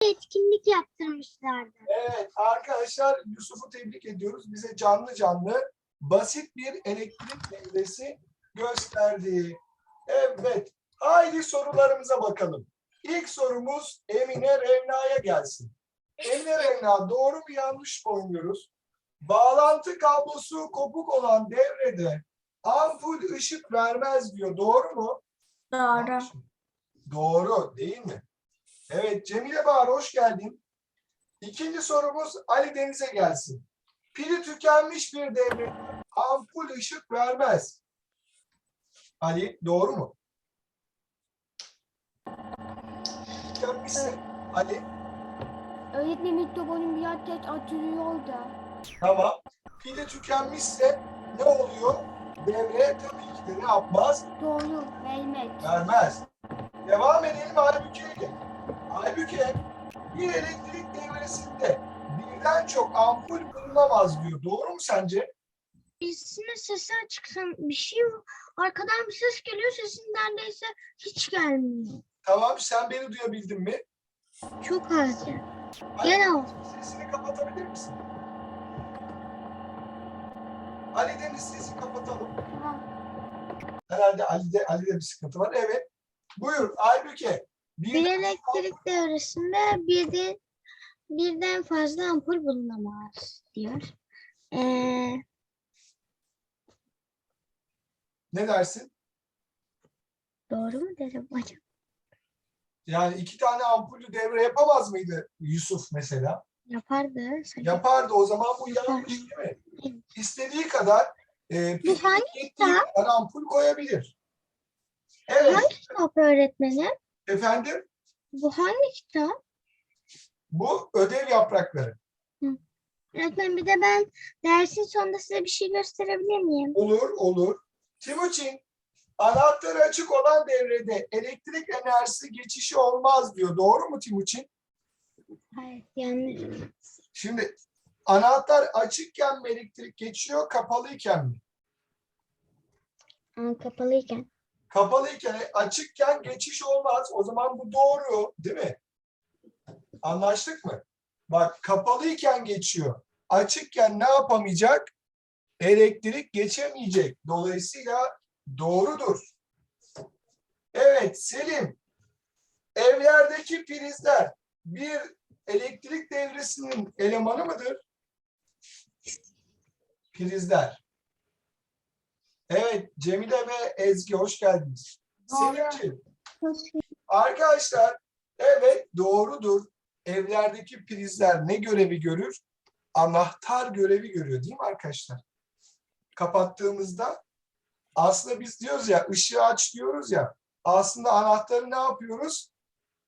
etkinlik yaptırmışlardı. Evet arkadaşlar Yusuf'u tebrik ediyoruz. Bize canlı canlı basit bir elektrik devresi gösterdi. Evet. Haydi sorularımıza bakalım. İlk sorumuz Emine Revna'ya gelsin. Emine Revna doğru mu yanlış mı oynuyoruz? Bağlantı kablosu kopuk olan devrede ampul ışık vermez diyor. Doğru mu? Doğru. Doğru değil mi? Evet Cemile Bahar hoş geldin. İkinci sorumuz Ali Deniz'e gelsin. Pili tükenmiş bir devre ampul ışık vermez. Ali doğru mu? Tükenmişse Ali Öğretmen mikrofonun biraz geç açılıyor da. tamam. Pili tükenmişse ne oluyor? Devre tabii ki de ne yapmaz? Doğru. Vermez. Vermez. Devam edelim Aybüke Aybüke bir elektrik devresinde birden çok ampul bulunamaz diyor. Doğru mu sence? Birisinin sesi açıksın. Bir şey arkadan bir ses geliyor. Sesin neredeyse hiç gelmiyor. Tamam sen beni duyabildin mi? Çok az Gene o. Sesini kapatabilir misin? Ali Deniz sesi kapatalım. Tamam. Herhalde Ali'de, Ali'de bir sıkıntı var. Evet. Buyur Aybüke. Bir Birden- elektrik devresinde birden, birden fazla ampul bulunamaz diyor. Ee, Ne dersin? doğru mu dedim hocam? Yani iki tane ampulü devre yapamaz mıydı Yusuf mesela? Yapardı. sanki. Yapardı o zaman bu yanlış değil mi? İstediği kadar e, Bu hangi ampul koyabilir. Evet Hangi kitap öğretmenim? Efendim Bu hangi kitap? bu ödev yaprakları. Öğretmen bir de ben dersin sonunda size bir şey gösterebilir miyim? Olur olur. Timuçin anahtarı açık olan devrede elektrik enerjisi geçişi olmaz diyor. Doğru mu Timuçin? Hayır yanlış. Şimdi anahtar açıkken mi elektrik geçiyor kapalıyken mi? Aa, kapalıyken. Kapalıyken açıkken geçiş olmaz. O zaman bu doğru değil mi? Anlaştık mı? Bak kapalıyken geçiyor. Açıkken ne yapamayacak? Elektrik geçemeyecek. Dolayısıyla doğrudur. Evet Selim. Evlerdeki prizler bir elektrik devresinin elemanı mıdır? Prizler. Evet Cemile ve Ezgi hoş geldiniz. Selimciğim Arkadaşlar evet doğrudur. Evlerdeki prizler ne görevi görür? Anahtar görevi görüyor değil mi arkadaşlar? Kapattığımızda aslında biz diyoruz ya ışığı aç diyoruz ya aslında anahtarı ne yapıyoruz?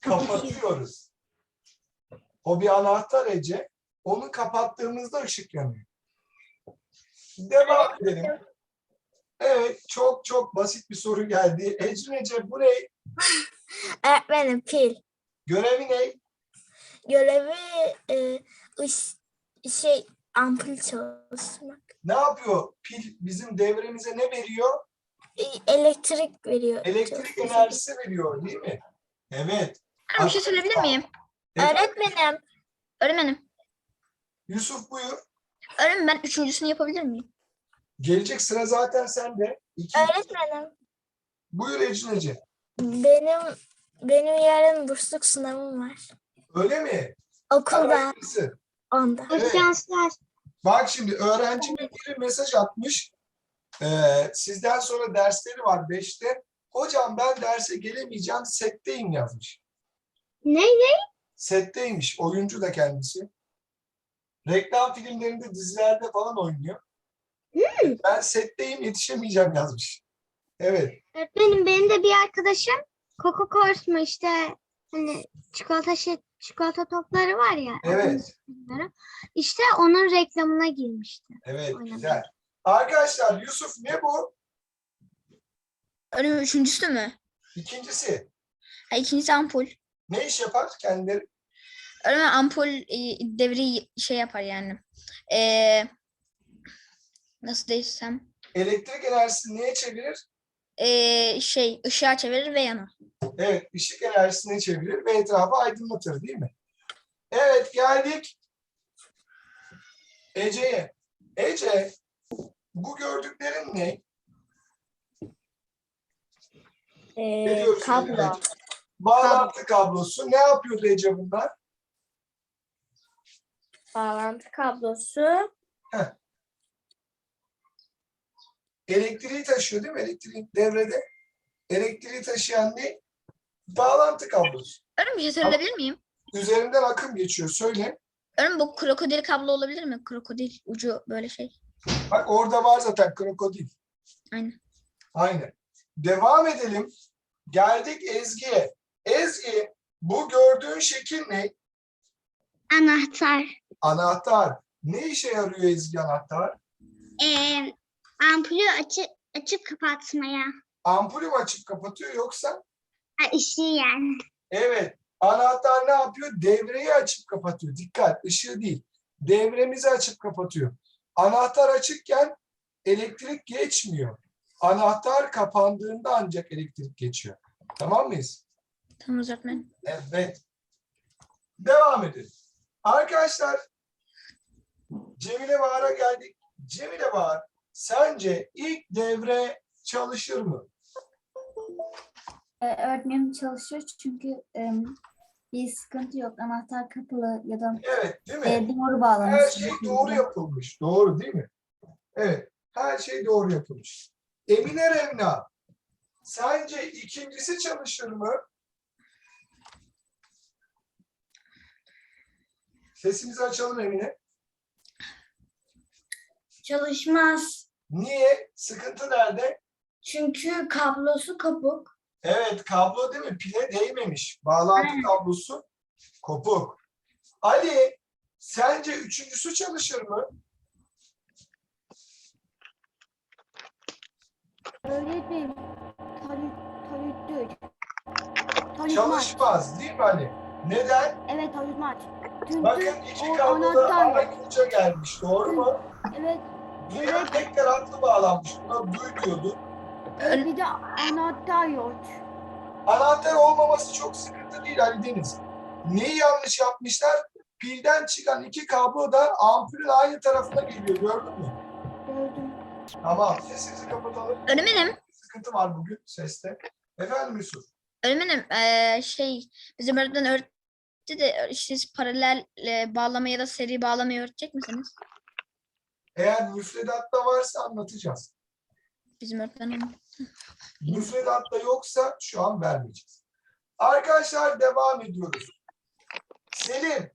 Kapatıyoruz. O bir anahtar Ece. Onu kapattığımızda ışık yanıyor. Devam edelim. Evet çok çok basit bir soru geldi. Ecrin Ece bu ne? Öğretmenim pil. Görevi ne? Görevi e, ış, şey ampul çalıştırmak. Ne yapıyor? Pil bizim devremize ne veriyor? E, elektrik veriyor. Elektrik enerjisi veriyor değil mi? Evet. Ben bir şey söyleyebilir miyim? Evet. Öğretmenim. Öğretmenim. Yusuf buyur. Öğretmenim ben üçüncüsünü yapabilir miyim? Gelecek sıra zaten sende. İki. Öğretmenim. Buyur Ecrin Ece. Benim benim yarın bursluk sınavım var. Öyle mi? Okulda Hayırlısı. onda. Evet. Şanslar. Bak şimdi öğrenci bir mesaj atmış. Ee, sizden sonra dersleri var 5'te. Hocam ben derse gelemeyeceğim setteyim yazmış. Ne ne? Setteymiş. Oyuncu da kendisi. Reklam filmlerinde, dizilerde falan oynuyor. Ben setteyim yetişemeyeceğim yazmış. Evet. Öğretmenim benim de bir arkadaşım Coca Cola işte hani çikolata şey, çikolata topları var ya. Evet. İşte onun reklamına girmişti. Evet Oynamış. güzel. Arkadaşlar Yusuf ne bu? Öğretmenim üçüncüsü mü? İkincisi. Ha, ikincisi ampul. Ne iş yapar kendileri? Öğretmenim ampul e, devreyi şey yapar yani. E, nasıl desem? Elektrik enerjisini neye çevirir? E, şey ışığa çevirir ve yanar. Evet, ışık enerjisine çevirir ve etrafı aydınlatır değil mi? Evet geldik Ece'ye. Ece bu gördüklerin ne? Ee, diyorsun kablo. Bağlantı kablosu. Ne yapıyordu Ece bunlar? Bağlantı kablosu. Elektriği taşıyor değil mi? Elektriği devrede. Elektriği taşıyan ne? Bağlantı kablosu. Öğretmenim bir şey söyleyebilir miyim? Üzerinden akım geçiyor. Söyle. Öğretmenim bu krokodil kablo olabilir mi? Krokodil ucu böyle şey. Bak orada var zaten krokodil. Aynen. Aynen. Devam edelim. Geldik Ezgi'ye. Ezgi bu gördüğün şekil ne? Anahtar. Anahtar. Ne işe yarıyor Ezgi anahtar? Ee, ampulü açıp açıp kapatmaya. Ampulü mü açıp kapatıyor yoksa? Ha, ışığı yani. Evet. Anahtar ne yapıyor? Devreyi açıp kapatıyor. Dikkat, ışığı değil. Devremizi açıp kapatıyor. Anahtar açıkken elektrik geçmiyor. Anahtar kapandığında ancak elektrik geçiyor. Tamam mıyız? Tamam öğretmenim. Evet. Devam edelim. Arkadaşlar Cemile Bahar'a geldik. Cemile Bahar sence ilk devre çalışır mı? Ee, öğretmenim çalışıyor çünkü em, bir sıkıntı yok. Anahtar kapalı ya da Evet değil mi? e, doğru bağlamış. Her şey doğru yapılmış. Doğru değil mi? Evet. Her şey doğru yapılmış. Emine Remna sence ikincisi çalışır mı? Sesimizi açalım Emine. Çalışmaz. Niye? Sıkıntı nerede? Çünkü kablosu kopuk. Evet kablo değil mi? Pile değmemiş. Bağlantı kablosu kopuk. Ali sence üçüncüsü çalışır mı? Öğretmenim, tabii Çalışmaz. Çalışmaz değil mi Ali? Neden? Evet çalışmaz. Çünkü Bakın iki o kablo da anahtar- aynı uca gelmiş. Doğru mu? Evet, Evet. tekrar hatlı bağlanmış. Buna diyordu. evet bir de anahtar yok. Anahtar olmaması çok sıkıntı değil Ali Deniz. Neyi yanlış yapmışlar? Pilden çıkan iki kablo da ampulün aynı tarafına geliyor. Gördün mü? Gördüm. Tamam. Sesinizi kapatalım. Öğretmenim. Sıkıntı var bugün seste. Efendim Yusuf. Öğretmenim eee, şey bizim öğretmen öğretti de siz paralel e, bağlama ya da seri bağlamayı öğretecek misiniz? Eğer müfredatta varsa anlatacağız. Bizim öğretmen onu. Müfredatta yoksa şu an vermeyeceğiz. Arkadaşlar devam ediyoruz. Selim.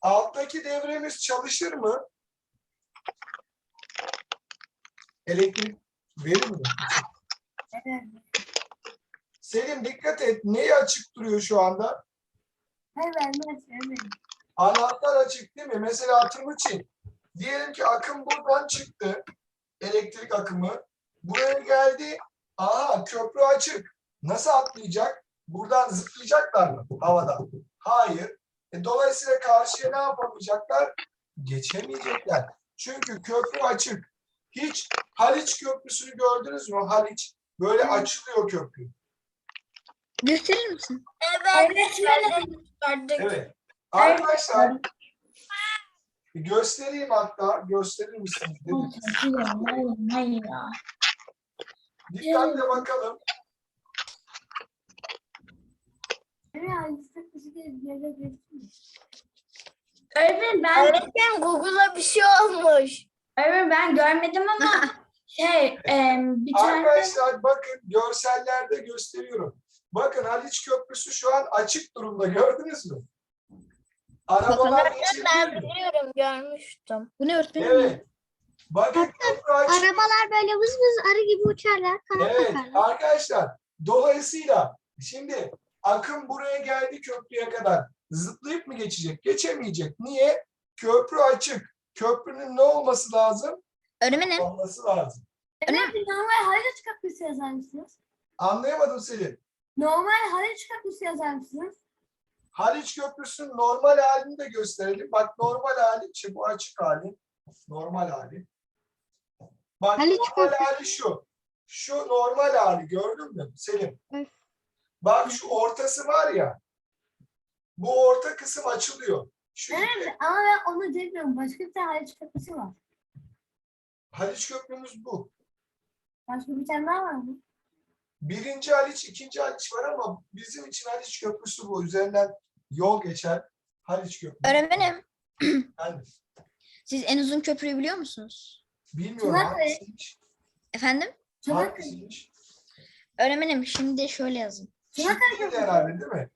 Alttaki devremiz çalışır mı? Elektrik verir mi? Evet. Selim dikkat et. Neyi açık duruyor şu anda? Evet, evet, evet. Anahtar açık değil mi? Mesela Timuçin. Diyelim ki akım buradan çıktı. Elektrik akımı. Buraya geldi. Aha köprü açık. Nasıl atlayacak? Buradan zıplayacaklar mı havada? Hayır. E, dolayısıyla karşıya ne yapamayacaklar? Geçemeyecekler. Çünkü köprü açık. Hiç Haliç Köprüsü'nü gördünüz mü? Haliç. Böyle açılıyor köprü. Gösterir misin? Evet. Evet. Arkadaşlar bir göstereyim hatta. Gösterir misiniz? Hayır. Dikkatle bakalım. Öğretmenim ben, Öğretmenim Google'a bir şey olmuş. öğretmenim ben görmedim ama şey em, bir tane Arkadaşlar bakın görsellerde gösteriyorum. Bakın Haliç Köprüsü şu an açık durumda gördünüz mü? Arabalar geçebilir mi? biliyorum, görmüştüm. Bu ne öğretmenim? Evet. Bakın açık. Arabalar böyle vız vız arı gibi uçarlar. Kanat Evet takarlar. arkadaşlar dolayısıyla şimdi akım buraya geldi köprüye kadar. Zıplayıp mı geçecek? Geçemeyecek. Niye? Köprü açık. Köprünün ne olması lazım? Öğretmenim. Olması lazım. Öğretmenim normal Haliç Köprüsü yazar mısınız? Anlayamadım Selin. Normal Haliç Köprüsü yazar mısınız? Haliç Köprüsü'nün normal halini de gösterelim. Bak normal hali, işte bu açık hali. Normal hali. Bak Haliç normal Köprüsü. hali şu. Şu normal hali gördün mü Selim? Evet. Bak şu ortası var ya. Bu orta kısım açılıyor. Şu Evet ama ben onu demiyorum. Başka bir tane Haliç Köprüsü var. Haliç Köprümüz bu. Başka bir tane daha var mı? Birinci Haliç, ikinci Haliç var ama bizim için Haliç Köprüsü bu. Üzerinden yol geçen Haliç Köprüsü. Öğretmenim Yani siz en uzun köprüyü biliyor musunuz? bilmiyorum Çanakkale. hangisiymiş. Efendim? Çanakkale. Hangisiymiş? Öğretmenim şimdi şöyle yazın. Çin'de herhalde değil mi?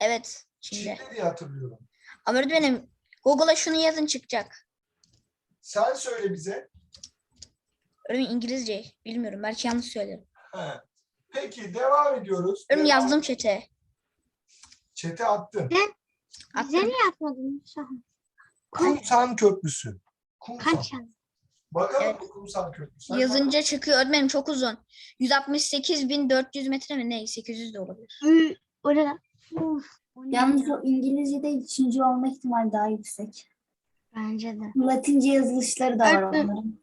Evet şimdi. Çin'de diye hatırlıyorum. Ama öğretmenim Google'a şunu yazın çıkacak. Sen söyle bize. Öğretmenim İngilizce bilmiyorum belki yanlış söylerim. He. Peki devam ediyoruz. Öğretmenim Devam- yazdım çete. Çete attın. Bize Attım. niye atmadın? Kumsan Köprüsü. Kumsan. Kaç yıl? Bakalım Evet. bu Kumsan Köprüsü. Yazınca çıkıyor öğretmenim çok uzun. 168.400 metre mi ne? 800 de olabilir. Ü- Orada. Uf, o ne Yalnız ya? o İngilizce'de üçüncü olma ihtimali daha yüksek. Bence de. Latince yazılışları da var Öğretmen- onların.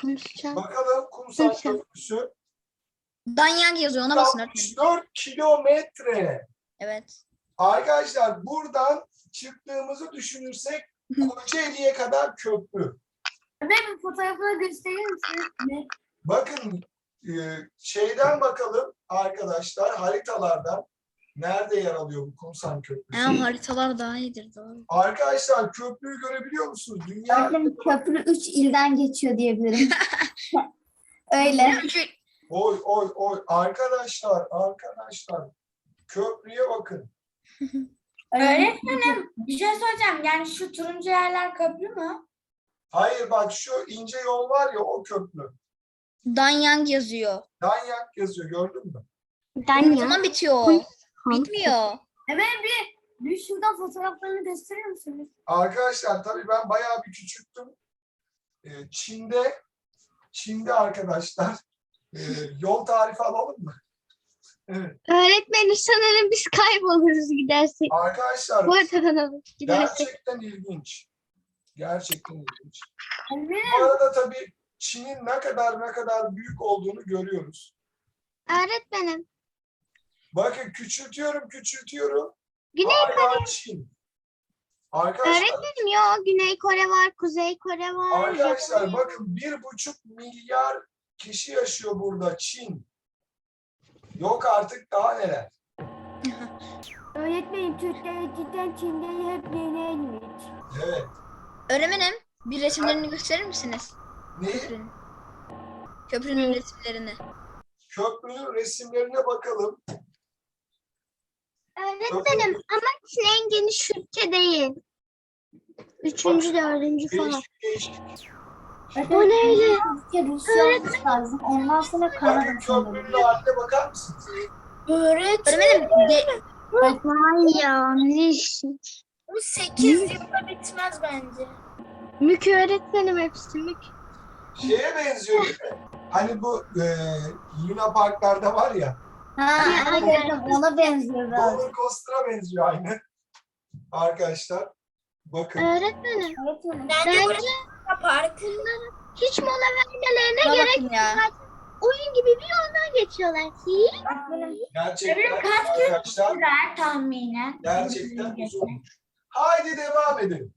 Konuşacağım. Bakalım Kumsan Kumsan. Köprüsü. Danyang yazıyor ona basın öğretmenim. 64 kilometre. Evet. Arkadaşlar buradan çıktığımızı düşünürsek Kocaeli'ye kadar köprü. Bir fotoğrafını göstereyim misiniz? Bakın e, şeyden bakalım arkadaşlar haritalardan nerede yer alıyor bu Kumsan Köprüsü? Ha, haritalar daha iyidir doğru. Arkadaşlar köprüyü görebiliyor musunuz? Dünya Öğretmenim köprü üç ilden geçiyor diyebilirim. Öyle. Oy oy oy arkadaşlar arkadaşlar köprüye bakın. Öğretmenim. Bir şey söyleyeceğim. Yani şu turuncu yerler köprü mü? Hayır bak şu ince yol var ya o köprü. Danyang yazıyor. Danyak yazıyor gördün mü? Ne zaman bitiyor? Bitmiyor. Evet bir, bir şuradan fotoğraflarını gösterir misiniz? Arkadaşlar tabii ben bayağı bir küçüktüm. Ee, Çin'de Çin'de arkadaşlar e, yol tarifi alalım mı? Evet. Öğretmenim sanırım biz kayboluruz gidersek. Arkadaşlar Bu arada gidersek. gerçekten ilginç. Gerçekten ilginç. Evet. Bu arada tabii Çin'in ne kadar ne kadar büyük olduğunu görüyoruz. Öğretmenim. Bakın küçültüyorum, küçültüyorum. Güney Hala Çin. Arkadaşlar, Öğretmenim ya Güney Kore var, Kuzey Kore var. arkadaşlar Japonya. bakın bir buçuk milyar kişi yaşıyor burada Çin. Yok artık daha neler. Öğretmenim Türkler cidden Çin'de hep yenilmiş. Evet. Öğretmenim bir resimlerini gösterir misiniz? Ne? Köprünün. Köprünün resimlerini. Köprünün resimlerine bakalım. Öğretmenim ama en geniş ülke değil. Üçüncü, dördüncü falan. Değişik değişik. O neyle? Ülke Rusya olması lazım. Ondan sonra Kanada köprünün haline bakar mısınız? Öğretmenim de, Vay yanlış. Bu 8 yılda bitmez bence. Mük öğretmenim hepsi mük. Şeye benziyor? Hani bu e, Luna Parklarda var ya, Ha, aynen ona benziyor biraz. roller coaster'a benziyor aynı. Arkadaşlar, bakın. Öğretmenim Öğretmenim. bence Park. hiç mola vermelerine Şuna gerek ya. oyun gibi bir yoldan geçiyorlar. Gerçekten kaç arkadaşlar Sürer tahminen. gerçekten uzunmuş. Haydi devam edelim.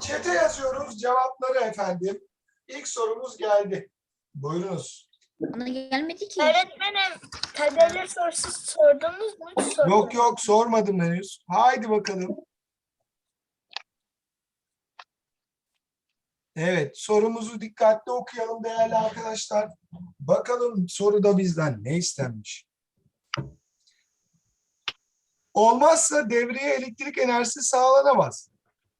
Çete yazıyoruz cevapları efendim. İlk sorumuz geldi. Buyurunuz. bana gelmedi ki. Öğretmenim kaderler sorusu sordunuz mu? Hiç sormadınız. Yok yok sormadım henüz. Haydi bakalım. Evet sorumuzu dikkatli okuyalım değerli arkadaşlar. Bakalım soruda bizden ne istenmiş? Olmazsa devreye elektrik enerjisi sağlanamaz.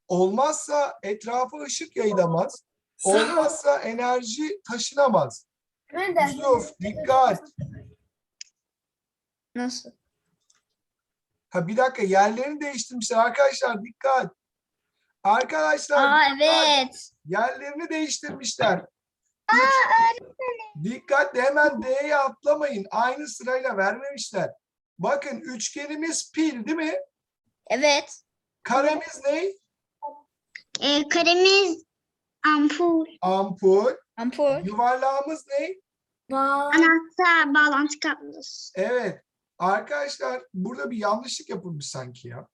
Olmazsa etrafa ışık yayılamaz. Olmazsa enerji taşınamaz. Yusuf dikkat. Nasıl? Ha bir dakika yerlerini değiştirmişler arkadaşlar dikkat. Arkadaşlar Aa evet. yerlerini değiştirmişler. Üç- Dikkatle hemen D'ye atlamayın. Aynı sırayla vermemişler. Bakın üçgenimiz pil değil mi? Evet. Karemiz ne? Ee, karemiz ampul, Ampul. Ampul. Yuvarlağımız ne? Anahtar, bağlantı kablosu. Evet. Arkadaşlar burada bir yanlışlık yapılmış sanki ya.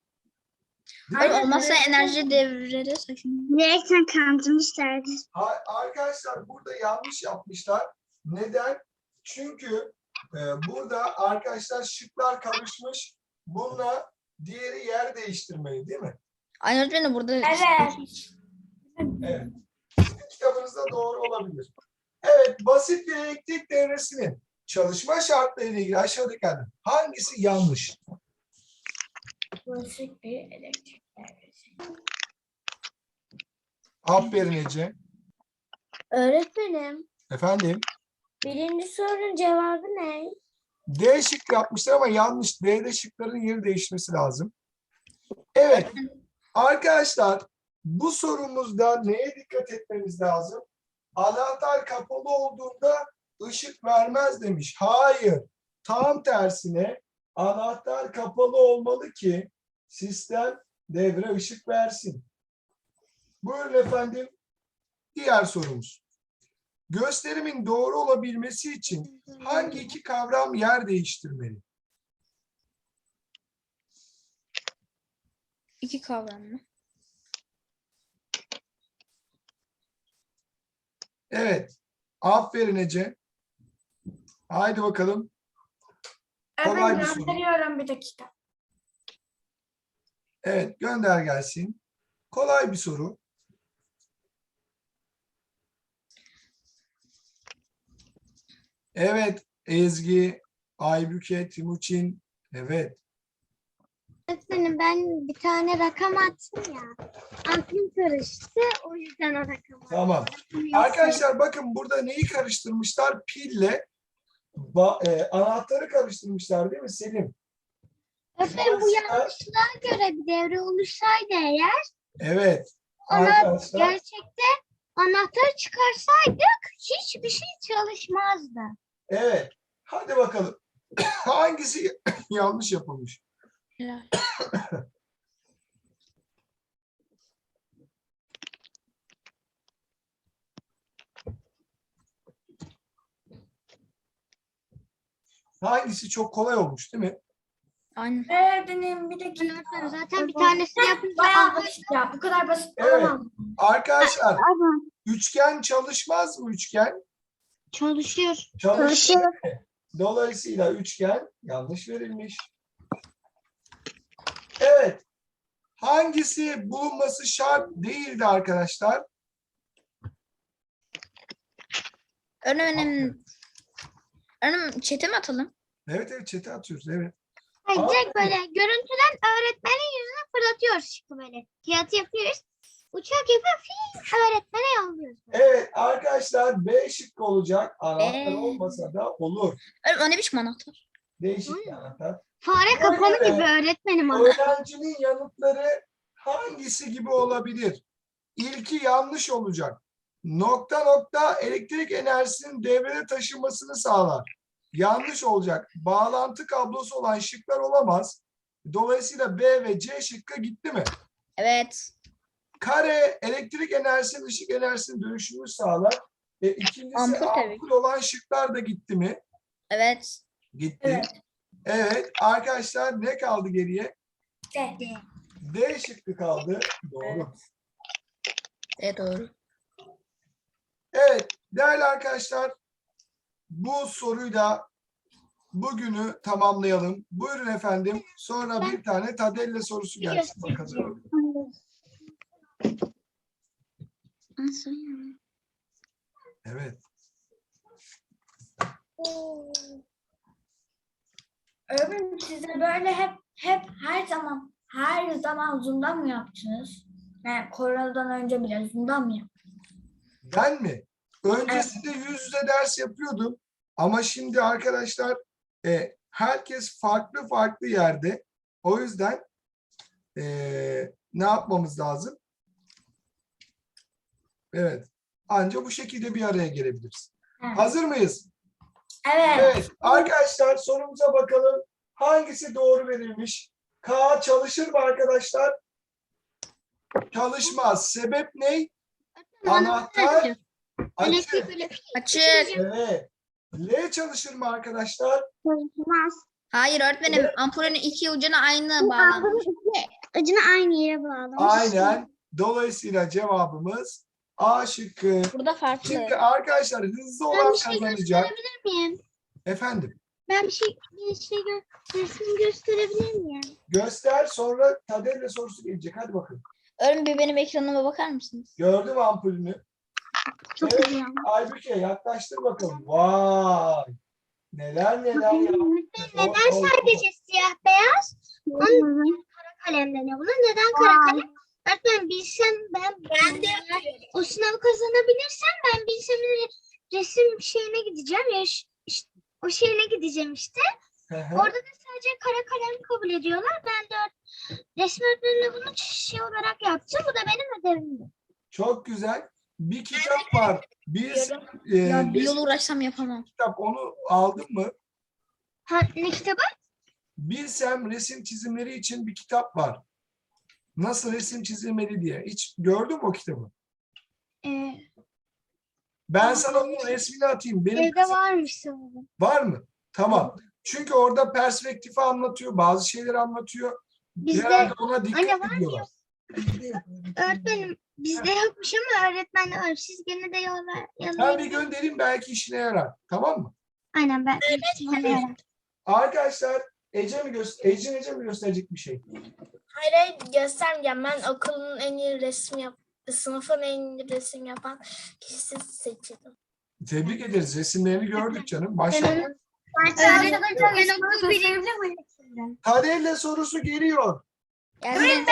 Mi? olmazsa enerji devreleri sakın. Direkten kandırmışlardı. Ha- Arkadaşlar burada yanlış yapmışlar. Neden? Çünkü e, burada arkadaşlar şıklar karışmış. Bununla diğeri yer değiştirmeli değil mi? Aynı öğretmenim burada. Evet. Evet. Sizin kitabınızda doğru olabilir. Evet, basit bir elektrik devresinin çalışma şartları ile ilgili aşağıdakilerden hangisi yanlış? Basit bir elektrik devresi. Aferin Ece. Öğretmenim, Efendim? birinci sorunun cevabı ne? D şıkkı yapmışlar ama yanlış. D'de şıkların yeri değişmesi lazım. Evet. Arkadaşlar bu sorumuzda neye dikkat etmemiz lazım? Anahtar kapalı olduğunda ışık vermez demiş. Hayır. Tam tersine anahtar kapalı olmalı ki sistem devre ışık versin. Buyurun efendim. Diğer sorumuz. Gösterimin doğru olabilmesi için hangi iki kavram yer değiştirmeli? İki kavram mı? Evet. Aferin Ece. Haydi bakalım. Kolay bir soru. gönderiyorum bir dakika. Evet gönder gelsin. Kolay bir soru. Evet Ezgi, Aybüke, Timuçin. Evet. Öğretmenim ben bir tane rakam attım ya. Aklım karıştı. O yüzden o rakamı Tamam. Arkadaşlar bakın burada neyi karıştırmışlar? Pille ba- e, anahtarı karıştırmışlar değil mi Selim? Öğretmenim bu Dolayısıyla- yanlışlığa göre bir devre oluşsaydı eğer Evet. Ana- Arkadaşlar gerçekte anahtarı çıkarsaydık hiçbir şey çalışmazdı. evet. Hadi bakalım. Hangisi yanlış yapılmış? Hangisi çok kolay olmuş değil mi? Aynen. Öğretmenim bir dakika. Öğretmenim zaten bir tanesini yapınca Bayağı anladım. basit ya. Bu kadar basit Evet. olamam. Arkadaşlar üçgen çalışmaz mı üçgen? Çalışıyor. Çalışır. Dolayısıyla üçgen yanlış verilmiş. Evet. Hangisi bulunması şart değildi arkadaşlar? Öğretmenim. Öğretmenim çete mi atalım? Evet evet çete atıyoruz evet. Hayır, Aa, direkt böyle görüntüden öğretmenin yüzüne fırlatıyoruz şıkkı böyle. Kağıt yapıyoruz. Uçak yapıp fiil öğretmene yolluyoruz. Evet arkadaşlar B şıkkı olacak. Anahtar Ee. olmasa da olur. Öğretmenim o ne biçim anahtar? Değişik bir anahtar. Fare kapalı Öyle. gibi öğretmenim ama. Öğrencinin yanıtları hangisi gibi olabilir? İlki yanlış olacak. Nokta nokta elektrik enerjisinin devrede taşınmasını sağlar. Yanlış olacak. Bağlantı kablosu olan şıklar olamaz. Dolayısıyla B ve C şıkkı gitti mi? Evet. Kare elektrik enerjisinin ışık enerjisinin dönüşümünü sağlar. E, ikincisi Ampul tabii. ampul olan şıklar da gitti mi? Evet. Gitti. Evet. Evet arkadaşlar ne kaldı geriye? De. D şıkkı kaldı. Doğru. E doğru. Evet değerli arkadaşlar bu soruyla bugünü tamamlayalım. Buyurun efendim. Sonra bir tane Tadelle sorusu gelsin bakalım. Evet. Öğretmenim size böyle hep hep her zaman her zaman Zoom'dan mı yaptınız? Yani koronadan önce bile Zoom'dan mı yaptınız? Ben mi? Öncesinde yüz yüze ders yapıyordum. Ama şimdi arkadaşlar e, herkes farklı farklı yerde. O yüzden e, ne yapmamız lazım? Evet. Anca bu şekilde bir araya gelebiliriz. Evet. Hazır mıyız? Evet. Evet. Arkadaşlar sorumuza bakalım. Hangisi doğru verilmiş? K çalışır mı arkadaşlar? Çalışmaz. Sebep ne? Anahtar açık. Fiil Açık. Evet. L çalışır mı arkadaşlar? çalışmaz. Hayır öğretmenim ampulün iki ucuna aynı bağlanmış. Ucunu aynı yere bağlamış. Aynen. Dolayısıyla cevabımız A şıkkı. Burada farklı. Şimdi arkadaşlar hızlı Ben olan bir şey kazanacak. gösterebilir miyim? Efendim Ben bir şey bir şey gö resim gösterebilir miyim? göster sonra Tadelle sorusu gelecek. Hadi bakın. Öğretmenim bir benim ekranıma bakar mısınız? Gördüm ampulünü. Çok Evet. güzel. Aybüke yaklaştır bakalım. Vay. Neler neler yaptın. Neden sadece siyah beyaz? Onun kara kalemle ne bunu? Neden kara kalem? Öğretmen bilsem ben ben de o sınavı kazanabilirsem ben bilsem re- resim şeyine gideceğim. Ya, işte, o şeyine gideceğim işte. Hı hı. Orada da sadece kara kalem kabul ediyorlar. Ben de resim öğretmenimle bunu şey olarak yapacağım. Bu da benim ödevimdi. Çok güzel. Bir kitap var. Biz e, Ya bir yol uğraşsam yapamam. kitap onu aldın mı? Ha, ne kitabı? Bilsem resim çizimleri için bir kitap var. Nasıl resim çizilmeli diye. Hiç gördün mü o kitabı? Ee, Ben sana onun resmini atayım. Benim evde kızım- varmış sanırım. Var mı? Tamam. Çünkü orada perspektifi anlatıyor. Bazı şeyleri anlatıyor. Bizde Herhalde ona dikkat Anne var mı ediyorlar. Öğretmenim bizde yokmuş ama öğretmenler var. Siz gene de yolla Ben bir yollayın. göndereyim belki işine yarar. Tamam mı? Aynen ben. Evet. Arkadaşlar Ece mi göster Ece Ece mi gösterecek bir şey? Hayır hayır göstermeyeceğim. Ben okulun en iyi resim yap sınıfın en iyi resim yapan kişisi seçildim. Tebrik ederiz. Resimlerini gördük canım. Maşallah. Öğretmenim ben okul birinci Tadelle sorusu geliyor. Yani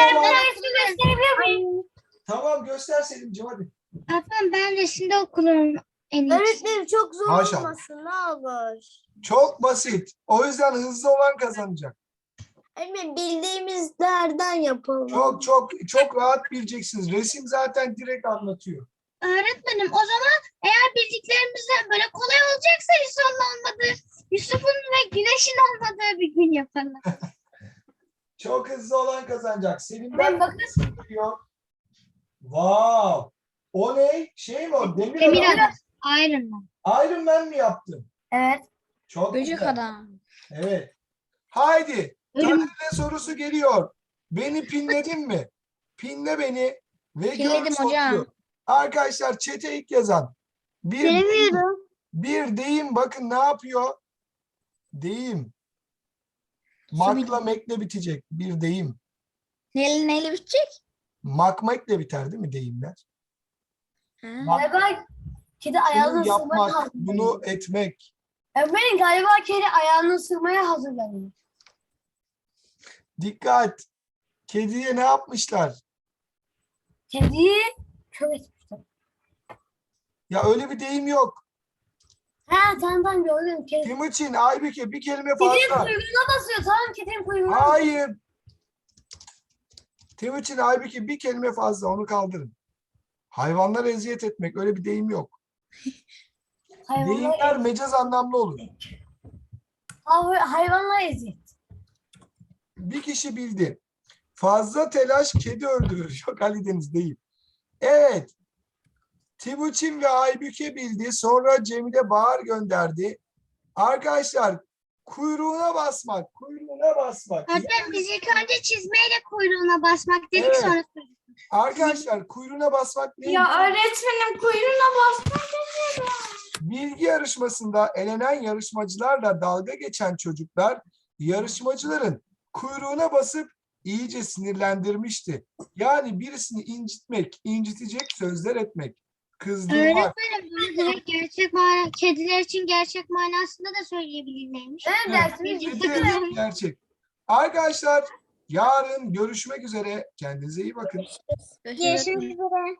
Tamam göster Selimciğim hadi. Öğretmenim ben resimde okulun en iyi. Öğretmenim çok zor Maşallah. olmasın ne olur. Çok basit. O yüzden hızlı olan kazanacak. Öğretmenim bildiğimizlerden yapalım. Çok çok çok rahat bileceksiniz. Resim zaten direkt anlatıyor. Öğretmenim o zaman eğer bildiklerimizden böyle kolay olacaksa Yusuf'un olmadığı, Yusuf'un ve Güneş'in olmadığı bir gün yapalım. Çok hızlı olan kazanacak. Selim'den diyor. Wow. O ne? Şey mi o? Demir, Demir adam. adam. Iron Man. Iron Man mi yaptın? Evet. Çok Böcek güzel. adam. Evet. Haydi. Tadelle sorusu geliyor. Beni pinledin mi? Pinle beni ve Pinledim hocam. Arkadaşlar çete ilk yazan. Bir, Göremiyorum. bir deyim bakın ne yapıyor? Deyim. Makla mekle bitecek. Bir deyim. Neyle neyle bitecek? Mak mekle biter değil mi deyimler? Ha. Galiba kedi Bunu ayağını ısırmaya yapmak, hazırlanıyor. bunu etmek. Öğretmenim galiba kedi ayağını ısırmaya hazırlanıyor. Dikkat. Kediye ne yapmışlar? Kediyi kör etmişler. Ya öyle bir deyim yok. Ha tamam tamam gördüm. Kedi. Timuçin, Aybüke bir kelime fazla. kuyruğuna basıyor. Tamam kedinin kuyruğuna Hayır. Timuçin, Aybüke bir kelime fazla onu kaldırın. Hayvanlara eziyet etmek öyle bir deyim yok. Hayvanlar, Deyimler mecaz anlamlı olur. Hay- hayvanlar eziyet. Bir kişi bildi. Fazla telaş kedi öldürür. Yok Ali Deniz değil. Evet. Timuçin ve Aybüke bildi. Sonra Cemile Bahar gönderdi. Arkadaşlar kuyruğuna basmak. Kuyruğuna basmak. Öğretmenim biz ilk önce çizmeyle kuyruğuna basmak dedik Evet. sonra Arkadaşlar kuyruğuna basmak neymiş? öğretmenim kuyruğuna bastım. Bilgi yarışmasında elenen yarışmacılarla dalga geçen çocuklar yarışmacıların kuyruğuna basıp iyice sinirlendirmişti. Yani birisini incitmek, incitecek sözler etmek, kızdırmak. Öğretmenim bunu direkt gerçek mana, kediler için gerçek manasında da söyleyebilirlermiş. Evet. Kedi gerçek. Arkadaşlar yarın görüşmek üzere. Kendinize iyi bakın. Görüşürüz. üzere.